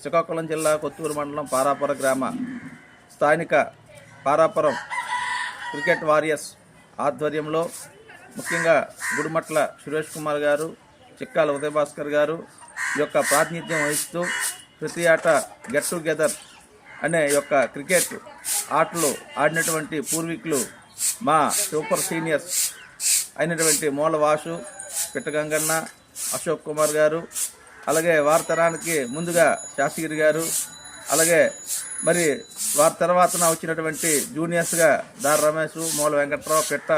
శ్రీకాకుళం జిల్లా కొత్తూరు మండలం పారాపుర గ్రామ స్థానిక పారాపురం క్రికెట్ వారియర్స్ ఆధ్వర్యంలో ముఖ్యంగా గుడిమట్ల సురేష్ కుమార్ గారు చిక్కాల ఉదయభాస్కర్ గారు ఈ యొక్క ప్రాతినిధ్యం వహిస్తూ ప్రతి ఆట గెట్ టుగెదర్ అనే యొక్క క్రికెట్ ఆటలు ఆడినటువంటి పూర్వీకులు మా సూపర్ సీనియర్స్ అయినటువంటి మూల వాసు పిట్టగంగన్న అశోక్ కుమార్ గారు అలాగే వారి తరానికి ముందుగా శాస్త్రిగిరి గారు అలాగే మరి వారి తర్వాతన వచ్చినటువంటి జూనియర్స్గా దార రమేష్ మూల వెంకట్రావు పిట్ట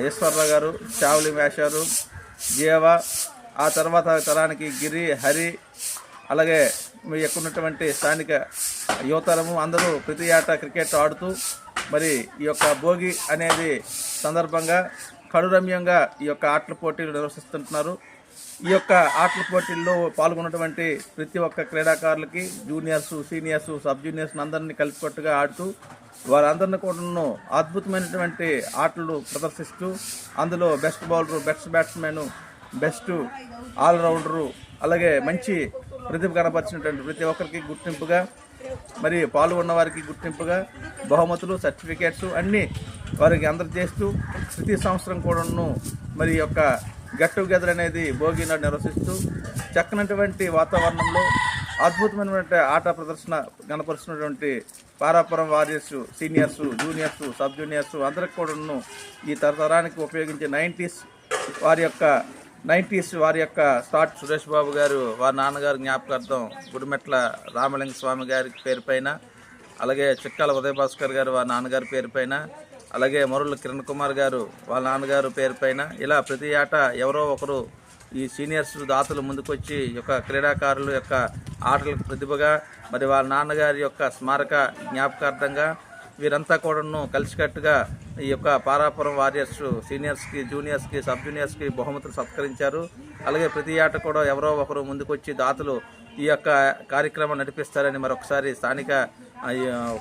ఈశ్వర్రావు ఈశ్వరరావు గారు చావలి మేషారు జీవ ఆ తర్వాత తరానికి గిరి హరి అలాగే మీ ఉన్నటువంటి స్థానిక యువతరము అందరూ ప్రతి ఆట క్రికెట్ ఆడుతూ మరి ఈ యొక్క భోగి అనేది సందర్భంగా కడురమ్యంగా ఈ యొక్క ఆటల పోటీలు నిర్వహిస్తుంటున్నారు. ఈ యొక్క ఆటల పోటీల్లో పాల్గొన్నటువంటి ప్రతి ఒక్క క్రీడాకారులకి జూనియర్స్ సీనియర్స్ సబ్ జూనియర్స్ అందరినీ కలిసికట్టుగా ఆడుతూ వారందరిని కూడా అద్భుతమైనటువంటి ఆటలు ప్రదర్శిస్తూ అందులో best bowler best batsmen best allrounder అలాగే మంచి ప్రతిభ కనపరిచినటువంటి ప్రతి ఒక్కరికి గుర్తింపుగా మరి పాల్గొన్న వారికి గుర్తింపుగా బహుమతులు సర్టిఫికేట్స్ అన్నీ వారికి అందజేస్తూ ప్రతి సంవత్సరం కూడాను మరి యొక్క గెట్ టుగెదర్ అనేది భోగి నాడు నిర్వహిస్తూ చక్కనటువంటి వాతావరణంలో అద్భుతమైనటువంటి ఆట ప్రదర్శన కనపరుస్తున్నటువంటి Parapuram warriors seniors juniors sub juniors అందరికి కూడాను ఈ తరతరానికి ఉపయోగించే నైంటీస్ వారి యొక్క నైంటీస్ వారి యొక్క స్టార్ట్ సురేష్ బాబు గారు వారి నాన్నగారి జ్ఞాపకార్థం గుడిమెట్ల రామలింగ స్వామి గారి పేరు పైన అలాగే చిక్కాల ఉదయభాస్కర్ గారు వారి నాన్నగారి పేరు పైన అలాగే మరుల కిరణ్ కుమార్ గారు వాళ్ళ నాన్నగారు పేరు పైన ఇలా ప్రతి ఆట ఎవరో ఒకరు ఈ సీనియర్స్ దాతలు ముందుకొచ్చి ఈ యొక్క క్రీడాకారుల యొక్క ఆటలకు ప్రతిభగా మరి వాళ్ళ నాన్నగారి యొక్క స్మారక జ్ఞాపకార్థంగా వీరంతా కూడాను కలిసికట్టుగా ఈ యొక్క పారాపురం వారియర్స్ సీనియర్స్కి జూనియర్స్కి సబ్ జూనియర్స్కి బహుమతులు సత్కరించారు. అలాగే ప్రతి ఆట కూడా ఎవరో ఒకరు ముందుకొచ్చి దాతలు ఈ యొక్క కార్యక్రమం నడిపిస్తారని మరొకసారి స్థానిక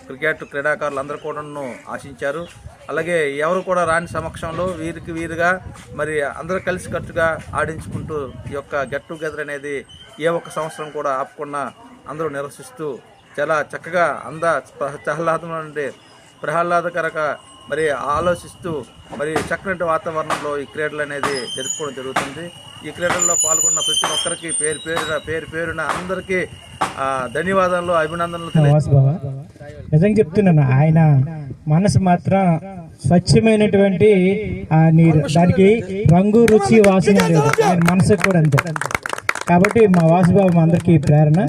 క్రికెట్ క్రీడాకారులు అందరూ కూడాను ఆశించారు. అలాగే ఎవరు కూడా రాని సమక్షంలో వీరికి వీరుగా మరి అందరూ కలిసికట్టుగా ఆడించుకుంటూ ఈ యొక్క గెట్ టుగెదర్ అనేది ఏ ఒక్క సంవత్సరం కూడా ఆపకుండా అందరూ నిరసిస్తూ చాలా చక్కగా అంద ప్రహ్లాదం నుండి ప్రహ్లాదకరక మరి ఆలోచిస్తూ మరి చక్కటి వాతావరణంలో ఈ క్రీడలు అనేది జరుపుకోవడం జరుగుతుంది. ఈ క్రీడల్లో పాల్గొన్న ప్రతి ఒక్కరికి పేరు పేరున పేరు పేరున అందరికీ ధన్యవాదాలు అభినందనలు తెలియ నిజం నిజంగా చెప్తున్నాను ఆయన మనసు మాత్రం స్వచ్ఛమైనటువంటి ఆ నీరు దానికి రంగు రుచి వాసన లేదు. ఆయన మనసు కూడా అంతే. కాబట్టి మా వాసుబాబు అందరికీ ప్రేరణ.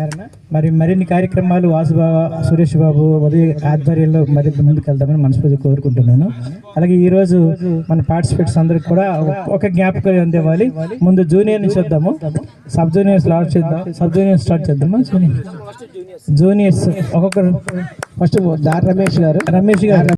మరి మరిన్ని కార్యక్రమాలు వాసుబాబు సురేష్ బాబు ఉదయ ఆధ్వర్యంలో మరింత ముందుకు వెళ్దామని మనస్ఫూర్తి కోరుకుంటున్నాను. అలాగే ఈ రోజు మన పార్టిసిపేట్స్ అందరికి కూడా ఒక జ్ఞాపకం అందేవాలి ముందు జూనియర్ నుంచి వద్దాము సబ్ జూనియర్ స్టార్ట్ చేద్దాం. సబ్ జూనియర్ స్టార్ట్ చేద్దామా? జూనియర్ జూనియర్స్ ఒక్కొక్కరు ఫస్ట్ దారి రమేష్ గారు. రమేష్ గారు.